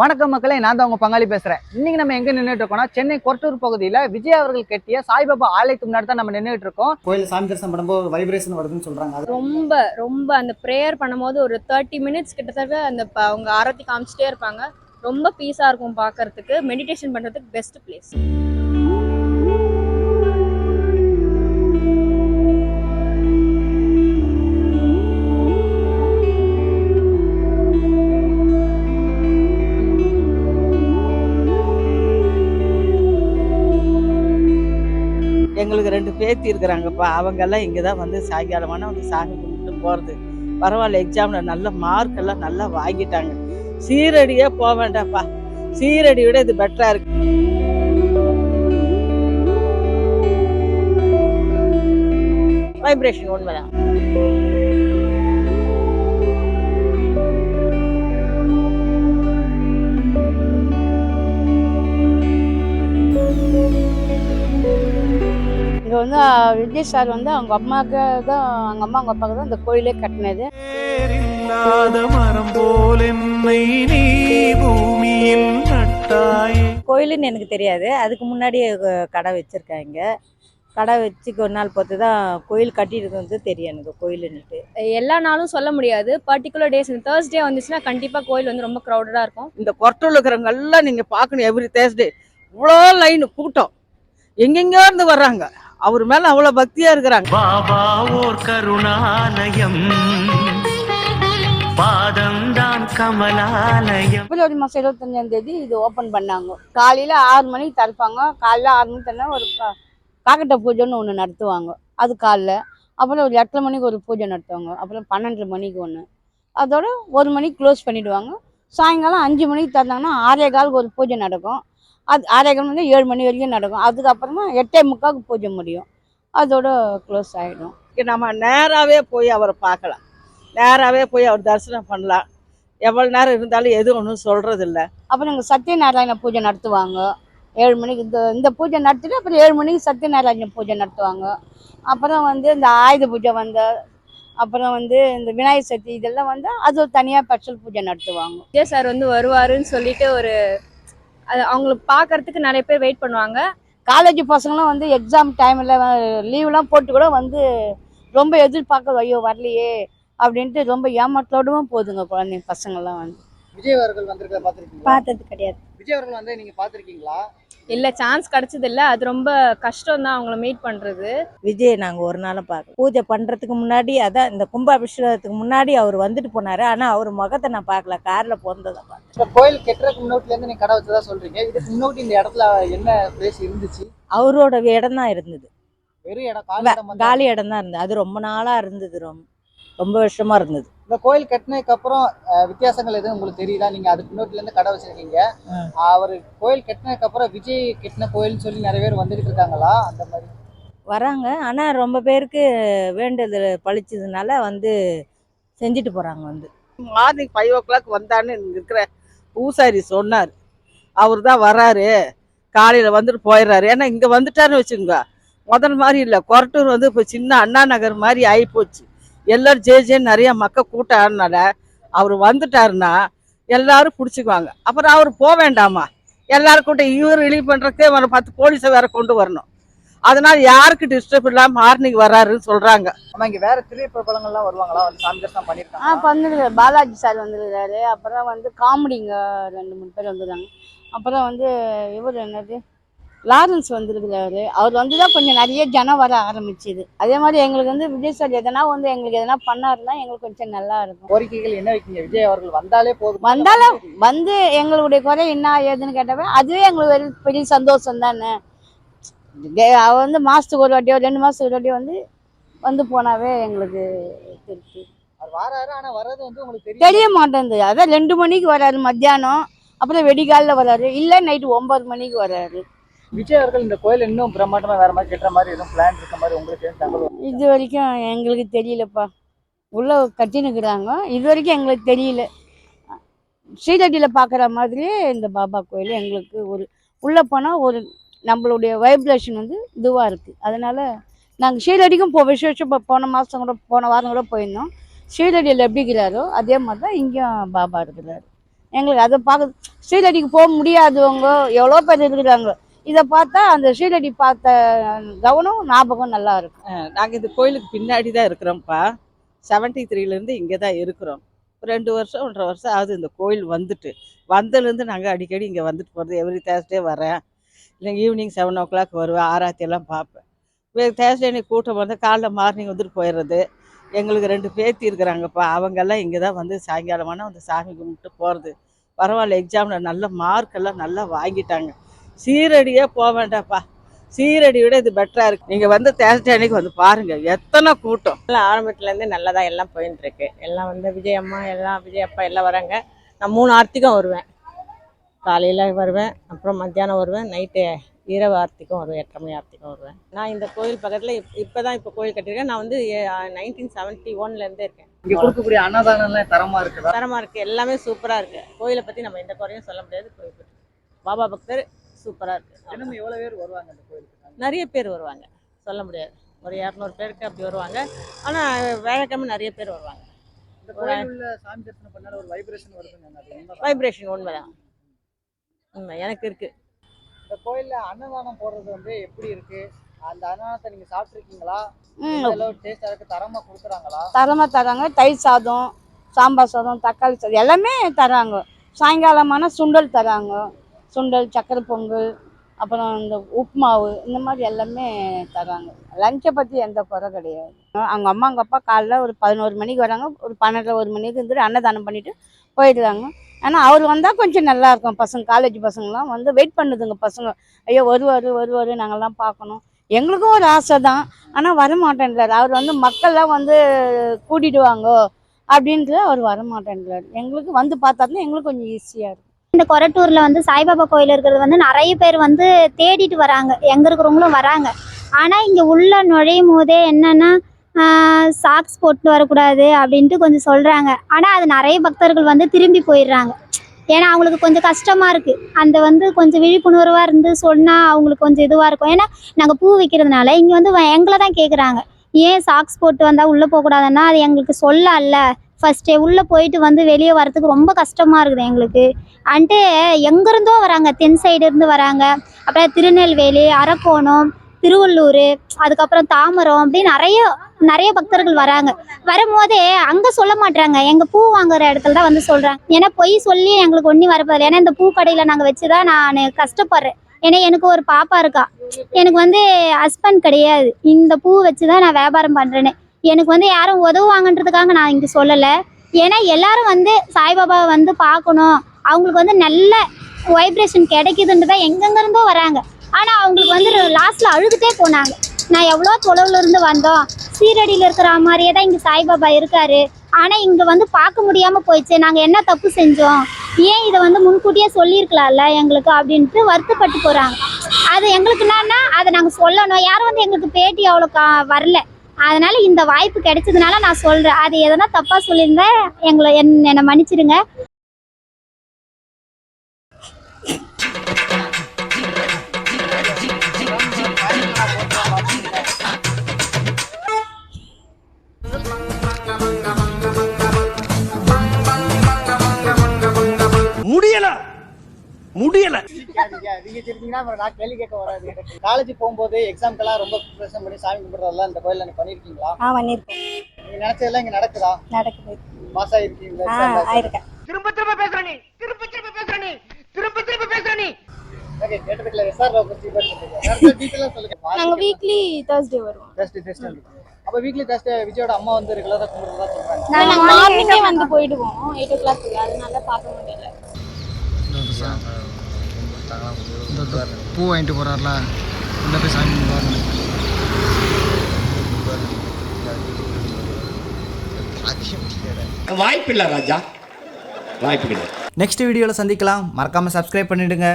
வணக்கம் மக்களே நான் தான் உங்க பங்காளி பேசுறேன். இன்னைக்கு நம்ம எங்க நின்றுட்டு இருக்கோம்னா சென்னை கொரட்டூர் பகுதியில விஜய் அவர்கள் கட்டிய சாய்பாபா ஆலயத்துக்கு முன்னாடி தான் நம்ம நின்றுட்டு இருக்கோம். கோயில் சாமி தரிசனம் பண்ணும்போது வைப்ரேஷன் வருதுன்னு சொல்றாங்க. ரொம்ப ரொம்ப அந்த ப்ரேயர் பண்ணும்போது ஒரு தேர்ட்டி மினிட்ஸ் கிட்டத்தட்ட அந்த அவங்க ஆரத்தி காமிச்சிட்டே இருப்பாங்க. ரொம்ப பீஸாக இருக்கும் பார்க்கறதுக்கு மெடிடேஷன் பண்ணுறதுக்கு பெஸ்ட் பிளேஸ் எங்களுக்கு ரெண்டு பேத்தி இருக்கிறாங்கப்பா. அவங்கெல்லாம் இங்கே தான் வந்து சாயங்காலமான வந்து சாமி கும்பிட்டு போகிறது பரவாயில்ல எக்ஸாமில் நல்ல மார்க் எல்லாம் நல்லா வாங்கிட்டாங்க. சீரடியே போக வேண்டாம்ப்பா. சீரடி விட இது பெட்டராக இருக்கு. வைப்ரேஷன் உண்மைதான் இங்கே வந்து விஜய் சார் வந்து அவங்க அம்மாவுக்கு தான் அவங்க அம்மா அவங்க அப்பாவுக்கு தான் இந்த கோயிலே கட்டினது. மரம் போல் என்னை நீ பூமியில் நட்டாயே. கோயிலுன்னு எனக்கு தெரியாது. அதுக்கு முன்னாடி கடை வச்சுருக்காங்க. கடை வச்சு ஒரு நாள் பார்த்து தான் கோயில் கட்டிட்டு வந்து தெரியும் எனக்கு கோயிலுன்னுட்டு. எல்லா நாளும் சொல்ல முடியாது. பர்டிகுலர் டேஸ் இந்த தேர்ஸ்டே வந்துச்சுன்னா கண்டிப்பாக கோயில் வந்து ரொம்ப க்ரௌடடாக இருக்கும். இந்த கொரட்டூர்ல இருக்கிறவங்க எல்லாம் நீங்கள் பார்க்கணும் எவ்ரி தேர்ஸ்டே இவ்வளோ லைன் கூட்டம். எங்கெங்கோ இருந்து வர்றாங்க. அவர் மேலே அவ்வளோ பக்தியாக இருக்கிறாங்க. பாபா ஓர் கருணாலயம். பாதம்தான் கமலாலயம். பிப்ரவரி மாதம் இருபத்தஞ்சாம் தேதி இது ஓப்பன் பண்ணாங்க. காலையில் ஆறு மணிக்கு திறப்பாங்க. காலைல ஆறு மணிக்கு திறந்தா ஒரு காக்கட்டை பூஜைன்னு ஒன்று நடத்துவாங்க. அது காலைல. அப்புறம் ஒரு எட்டரை மணிக்கு ஒரு பூஜை நடத்துவாங்க. அப்புறம் பன்னெண்டரை மணிக்கு ஒன்று அதோட ஒரு மணிக்கு க்ளோஸ் பண்ணிடுவாங்க. சாயங்காலம் அஞ்சு மணிக்கு திறந்தாங்கன்னா ஆறே காலுக்கு ஒரு பூஜை நடக்கும். அது வந்து ஏழு மணி வரைக்கும் நடக்கும். அதுக்கப்புறமா எட்டே முக்காவுக்கு பூஜை முடியும். அதோட க்ளோஸ் ஆகிடும் இங்க நம்ம நேராகவே போய் அவரை பார்க்கலாம். நேராகவே போய் அவர் தரிசனம் பண்ணலாம். எவ்வளோ நேரம் இருந்தாலும் எதுவும் ஒன்றும் சொல்கிறதில்ல அப்புறம் இங்கே சத்யநாராயண பூஜை நடத்துவாங்க. ஏழு மணிக்கு இந்த இந்த பூஜை நடத்திட்டு அப்புறம் ஏழு மணிக்கு சத்யநாராயண பூஜை நடத்துவாங்க. அப்புறம் வந்து இந்த ஆயுத பூஜை வந்து அப்புறம் வந்து இந்த விநாயகர் சதுர்த்தி இதெல்லாம் வந்து அது ஒரு தனியாக ஸ்பெஷல் பூஜை நடத்துவாங்க. விஜய் சார் வந்து வருவாருன்னு சொல்லிட்டு ஒரு அது அவங்களை பார்க்கறதுக்கு நிறைய பேர் வெயிட் பண்ணுவாங்க. காலேஜ் பசங்களும் வந்து எக்ஸாம் டைமில் லீவ்லாம் போட்டு கூட வந்து ரொம்ப எதிர்பார்க்க ஐயோ வரலையே அப்படின்ட்டு ரொம்ப ஏமாற்றோடவும் போகுதுங்க குழந்தைங்க பசங்கள்லாம் வந்து. விஜய் அவர்கள் வந்திருக்கிறத பாத்திருக்கீங்களா பார்த்தது கிடையாது. விஜய் அவர்கள் வந்து நீங்க பாத்திருக்கீங்களா இல்லை சான்ஸ் கிடைச்சது இல்ல அது ரொம்ப கஷ்டம் தான் அவங்கள மீட் பண்ணுறது விஜய் நாங்கள் ஒரு நாளும் பார்க்க பூஜை பண்ணுறதுக்கு முன்னாடி அதான் இந்த கும்பாபிஷேகத்துக்கு முன்னாடி அவர் வந்துட்டு போனார். ஆனால் அவர் முகத்தை நான் பார்க்கல. காரில் பிறந்ததை பார்த்தேன். கோயில் கெட்டுறதுக்கு முன்னோட்டில இருந்து நீங்க கடை வச்சதா சொல்றீங்க. இதுக்கு முன்னோட்டி இந்த இடத்துல என்ன பிளேஸ் இருந்துச்சு? அவரோட இடம் தான் இருந்தது. வெறும் இடம் காலி இடம் மட்டும். காலி இடம் தான் இருந்தது. அது ரொம்ப நாளாக இருந்தது. ரொம்ப ரொம்ப வருஷமா இருந்தது. இந்த கோயில் கட்டினதுக்கு அப்புறம் வித்தியாசங்கள் எதுவும் உங்களுக்கு தெரியுதா? நீங்க அதுக்கு முன்னோட்டில இருந்து கடை வச்சிருக்கீங்க. அவர் கோயில் கட்டினதுக்கு அப்புறம் விஜய் கட்டின கோயில்னு சொல்லி நிறைய பேர் வந்துகிட்டு இருக்காங்களா? அந்த மாதிரி. வராங்க. ஆனால் ரொம்ப பேருக்கு வேண்டுதல் பழிச்சதுனால வந்து செஞ்சுட்டு போகிறாங்க வந்து. மார்னிங் ஃபைவ் ஓ கிளாக் வந்தான்னு இங்க இருக்கிற பூசாரி சொன்னார். அவர் தான் வராரு. காலையில் வந்துட்டு போயிடுறாரு. ஏன்னா இங்கே வந்துட்டாருன்னு வச்சுக்கோங்க. முதல் மாதிரி இல்லை. கொரட்டூர் வந்து இப்போ சின்ன அண்ணா நகர் மாதிரி ஆகிப்போச்சு எல்லாரும் ஜே ஜேன்னு நிறைய மக்கள் கூட்டம் அவர் வந்துட்டாருன்னா எல்லாரும் பிடிச்சிக்குவாங்க. அப்புறம் அவர் போக வேண்டாமா? எல்லாரும் கூட்டம் இவர் ரிலீவ் பண்ணுறதுக்கே ஒரு பத்து போலீஸை வேற கொண்டு வரணும். அதனால யாருக்கு டிஸ்டர்ப் இல்லாமல் மார்னிங் வராருன்னு சொல்கிறாங்க ஆமா இங்க வேற திரை பிரபலங்கள்லாம் வருவாங்களா? வந்து சாமி தரிசனம் ஆ பண்ணிருக்காங்க இப்போ வந்து பாலாஜி சார் வந்துருக்காரு. அப்புறம் வந்து காமெடிங்க ரெண்டு மூணு பேர் வந்துருக்காங்க. அப்புறம் வந்து இவர் என்னது? லாரன்ஸ் வந்திருக்கிறாரு. அவர் வந்து தான் கொஞ்சம் நிறைய ஜனம் வர ஆரம்பிச்சுது. அதே மாதிரி எங்களுக்கு வந்து விஜய் சார் எதனா வந்து எங்களுக்கு எதனா பண்ணாருன்னா எங்களுக்கு கொஞ்சம் நல்லா இருக்கும். கோரிக்கைகள் என்ன வைக்கீங்க விஜய் அவர்கள் வந்தாலே போதும். வந்தாலும் வந்து எங்களுடைய குறை என்ன ஏதுன்னு கேட்டவே அதுவே எங்களுக்கு ஒரு பெரிய சந்தோஷம் தானே. டே- அவ வந்து மாதத்துக்கு ஒரு வாட்டியோ ரெண்டு மாதத்துக்கு ஒரு வாட்டியோ வந்து வந்து போனாவே எங்களுக்கு திருப்தி. அவர் தெரிய மாட்டேங்குது. அதான் ரெண்டு மணிக்கு வராரு மத்தியானம். அப்புறம் வெடிகாலில் வராரு இல்லை நைட்டு ஒன்பது மணிக்கு வராரு விஜய் அவர்கள் இந்த கோயில் இன்னும் பிரம்மாண்டமாக வேற மாதிரி கட்டுற மாதிரி எதுவும் பிளான் இருக்க மாதிரி உங்களுக்கு தகவல் இது வரைக்கும் எங்களுக்கு தெரியலப்பா. உள்ள கட்டினுக்குறாங்க இது வரைக்கும் எங்களுக்கு தெரியல. ஸ்ரீரடியில் பார்க்குற மாதிரியே இந்த பாபா கோயில் எங்களுக்கு ஒரு உள்ளே போனால் ஒரு நம்மளுடைய வைப்ரேஷன் வந்து இதுவாக இருக்குது அதனால் நாங்கள் ஸ்ரீதடிக்கும் போ விசேஷம் இப்போ போன மாதம் கூட போன வாரம் கூட போயிருந்தோம். ஸ்ரீதடியில் எப்படி இருக்கிறாரோ அதே மாதிரி தான் இங்கேயும் பாபா இருக்கிறாரு. எங்களுக்கு அதை பார்க்க ஸ்ரீரடிக்கு போக முடியாதவங்க எவ்வளோ பேர் இருக்கிறாங்க. இதை பார்த்தா அந்த ஷீலடி பார்த்த கவனம் ஞாபகம் நல்லா இருக்கும். நாங்கள் இந்த கோயிலுக்கு பின்னாடி தான் இருக்கிறோம்ப்பா. செவன்ட்டி த்ரீலேருந்து இங்கே தான் இருக்கிறோம். ரெண்டு வருஷம் ஒன்றரை வருஷம் ஆகுது இந்த கோயில் வந்துட்டு. வந்ததுலேருந்து நாங்கள் அடிக்கடி இங்கே வந்துட்டு போகிறது எவ்ரி தேர்ஸ்டே வரேன். இல்லை ஈவினிங் செவன் ஓ கிளாக் வருவேன். ஆராத்தி எல்லாம் பார்ப்பேன். தேர்ஸ்டே அன்னைக்கு கூட்டம் வந்து காலைல மார்னிங் வந்துட்டு போயிடுறது. எங்களுக்கு ரெண்டு பேத்தி இருக்கிறாங்கப்பா. அவங்கெல்லாம் இங்கே தான் வந்து சாயங்காலமான வந்து சாமி கும்பிட்டு போகிறது பரவாயில்ல எக்ஸாமில் நல்ல மார்க்கெல்லாம் நல்லா வாங்கிட்டாங்க. சீரடியே போக வேண்டாம்ப்பா. சீரடி விட இது பெட்டராக இருக்குது நீங்கள் வந்து தேர்ஸ்டே அன்னைக்கு வந்து பாருங்கள் எத்தனை கூட்டம். எல்லாம் ஆரம்பத்துலேருந்து நல்லதா எல்லாம் போயின்னு இருக்கு. எல்லாம் வந்து விஜய் அம்மா எல்லாம் விஜய் அப்பா எல்லாம் வராங்க. நான் மூணு ஆர்த்திக்கும் வருவேன். காலையில் வருவேன் அப்புறம் மத்தியானம் வருவேன் நைட்டு இரவு ஆர்த்திக்கும் வருவேன் எட்டரை மணி ஆர்த்திக்கும் வருவேன். நான் இந்த கோயில் பக்கத்தில் இப்போ தான் இப்போ கோயில் கட்டியிருக்கேன். நான் வந்து நைன்டீன் செவன்ட்டி ஒன்லேருந்தே இருக்கேன். இங்க கொடுக்கக்கூடிய அன்னதானம் தரமா இருக்குதா? தரமாக இருக்குது எல்லாமே சூப்பராக இருக்குது கோயிலை பற்றி நம்ம எந்த குறையும் சொல்ல முடியாது. கோயில் பாபா பக்தர் சூப்பராக இருக்குது தினமும் எவ்வளவு பேர் வருவாங்க அந்த கோயிலுக்கு? நிறைய பேர் வருவாங்க. சொல்ல முடியாது. ஒரு இரநூறு பேருக்கு அப்படி வருவாங்க. ஆனால் வேலைக்கிழமை நிறைய பேர் வருவாங்க. இந்த கோயில் உள்ள சாமி தரிசனம் பண்ணால ஒரு வைப்ரேஷன் உண்மைதான். உண்மை எனக்கு இருக்கு. இந்த கோயில்ல அன்னதானம் போடுறது வந்து எப்படி இருக்கு? அந்த அன்னதானத்தை நீங்க சாப்பிட்டுருக்கீங்களா? ம். டேஸ்டா இருக்கு? தரமா கொடுக்குறாங்களா? தரமாக தராங்க. தயிர் சாதம் சாம்பார் சாதம் தக்காளி சாதம் எல்லாமே தராங்க. சாயங்காலமான சுண்டல் தராங்க. சுண்டல் சக்கரை பொங்கல் அப்புறம் இந்த உப்புமாவு இந்த மாதிரி எல்லாமே தராங்க லஞ்சை பற்றி எந்த குறை கிடையாது. அவங்க அம்மா அவங்க அப்பா காலைல ஒரு பதினோரு மணிக்கு வராங்க. ஒரு பன்னெண்டரை ஒரு மணிக்கு இருந்துட்டு அன்னதானம் பண்ணிவிட்டு போயிடுறாங்க. ஆனால் அவர் வந்தால் கொஞ்சம் நல்லாயிருக்கும் பசங்க காலேஜ் பசங்களாம் வந்து வெயிட் பண்ணுதுங்க பசங்க. ஐயோ வருவார் வருவார் நாங்கள்லாம் பார்க்கணும். எங்களுக்கும் ஒரு ஆசை தான். ஆனால் வரமாட்டேன்றார். அவர் வந்து மக்கள்லாம் வந்து கூட்டிடுவாங்க அப்படின்ட்டு அவர் வரமாட்டேன்றார். எங்களுக்கு வந்து பார்த்தாருன்னா எங்களுக்கு கொஞ்சம் ஈஸியாக இருக்கும். இந்த கொரட்டூரில் வந்து சாய்பாபா கோயில் இருக்கிறது வந்து நிறைய பேர் வந்து தேடிட்டு வராங்க. எங்கே இருக்கிறவங்களும் வராங்க. ஆனால் இங்கே உள்ள நுழையும் போதே என்னென்னா சாக்ஸ் போட்டு வரக்கூடாது அப்படின்ட்டு கொஞ்சம் சொல்கிறாங்க ஆனால் அது நிறைய பக்தர்கள் வந்து திரும்பி போயிடுறாங்க. ஏன்னா அவங்களுக்கு கொஞ்சம் கஷ்டமாக இருக்குது அந்த வந்து கொஞ்சம் விழிப்புணர்வாக இருந்து சொன்னால் அவங்களுக்கு கொஞ்சம் இதுவாக இருக்கும். ஏன்னா நாங்கள் பூ வைக்கிறதுனால இங்கே வந்து வ- எங்களை தான் கேட்குறாங்க ஏன் சாக்ஸ் போட்டு வந்தால் உள்ளே போகக்கூடாதுன்னா அது எங்களுக்கு சொல்லல ஃபஸ்ட்டு உள்ளே போயிட்டு வந்து வெளியே வரத்துக்கு ரொம்ப கஷ்டமாக இருக்குது எங்களுக்கு. அன்ட்டு எங்கேருந்தோ வராங்க தென் சைடுலேருந்து வராங்க. அப்புறம் திருநெல்வேலி அரக்கோணம் திருவள்ளூர் அதுக்கப்புறம் தாமரம் அப்படி நிறைய நிறைய பக்தர்கள் வராங்க. வரும்போதே அங்கே சொல்ல மாட்டாங்க எங்கள் பூ வாங்குற இடத்துல தான் வந்து சொல்கிறாங்க ஏன்னா பொய் சொல்லி எங்களுக்கு ஒன்றும் வரப்போது ஏன்னா இந்த பூ கடையில் நாங்கள் வச்சு தான் நான் கஷ்டப்படுறேன். ஏன்னா எனக்கு ஒரு பாப்பா இருக்கா. எனக்கு வந்து ஹஸ்பண்ட் கிடையாது. இந்த பூ வச்சு தான் நான் வியாபாரம் பண்ணுறேன்னு எனக்கு வந்து யாரும் உதவுவாங்கன்றதுக்காக நான் இங்கே சொல்லலை. ஏன்னா எல்லாரும் வந்து சாய்பாபாவை வந்து பார்க்கணும். அவங்களுக்கு வந்து நல்ல வைப்ரேஷன் கிடைக்குதுன்றதா எங்கெங்கிருந்தோ வராங்க. ஆனால் அவங்களுக்கு வந்து லாஸ்ட்டில் அழுதுகிட்டே போனாங்க. நான் எவ்வளோ தொலைவுல இருந்து வந்தோம். சீரடியில் இருக்கிற மாதிரியே தான் இங்கே சாய்பாபா இருக்காரு. ஆனால் இங்கே வந்து பார்க்க முடியாமல் போயிடுச்சு. நாங்கள் என்ன தப்பு செஞ்சோம்? ஏன் இதை வந்து முன்கூட்டியே சொல்லியிருக்கலாம்ல எங்களுக்கு அப்படின்ட்டு வருத்தப்பட்டு போகிறாங்க அது எங்களுக்கு என்னன்னா அதை நாங்கள் சொல்லணும். யாரும் வந்து எங்களுக்கு பேட்டி அவ்வளோ கா வரல. அதனால இந்த வாய்ப்பு கிடைச்சதுனால நான் சொல்கிறேன் அது எதனா தப்பாக சொல்லியிருந்தேன் எங்களை என் என்னை மன்னிச்சிடுங்க நீங்க சிரிச்சீங்கன்னா அப்புறம் நான் கேள்வி கேட்க வராது. காலேஜ் போகும்போது எக்ஸாம்க்கெல்லாம் ரொம்ப ப்ரிப்பரேஷன் பண்ணி சாமி கும்பிடுறதெல்லாம் இந்த கோயில்ல நீங்க பண்ணிருக்கீங்களா? ஆ பண்ணியிருக்கோம் நீங்க நினைச்சதெல்லாம் இங்க நடக்குதா? நடக்குது. பாஸ் ஆயிருக்கீங்களா ஆ? ஆயிருக்கேன். திரும்ப திரும்ப பேசுற நீ. திரும்ப திரும்ப பேசுற நீ. திரும்ப திரும்ப பேசுற நீ. ராவ் பத்தி சொல்லுங்க. வீக்லி தேர்ஸ்டே வருவோம். Thursday, Thursday. அப்ப வீக்லி தேர்ஸ்டே விஜயோட அம்மா வந்து ரெகுலரா கும்பிடுறதா சொல்றாங்க. நாங்கள் மார்னிங்கே வந்து போயிடுவோம். எயிட் ஓ கிளாக் அதனால பார்க்க முடியல. பூ வாங்கிட்டு போறாருல உள்ள போய் சாமி கும்பிடுவாரு வாய்ப்பில்லை ராஜா. வாய்ப்பு கிடையாது நெக்ஸ்ட் வீடியோல சந்திக்கலாம். மறக்காம சப்ஸ்கிரைப் பண்ணிடுங்க.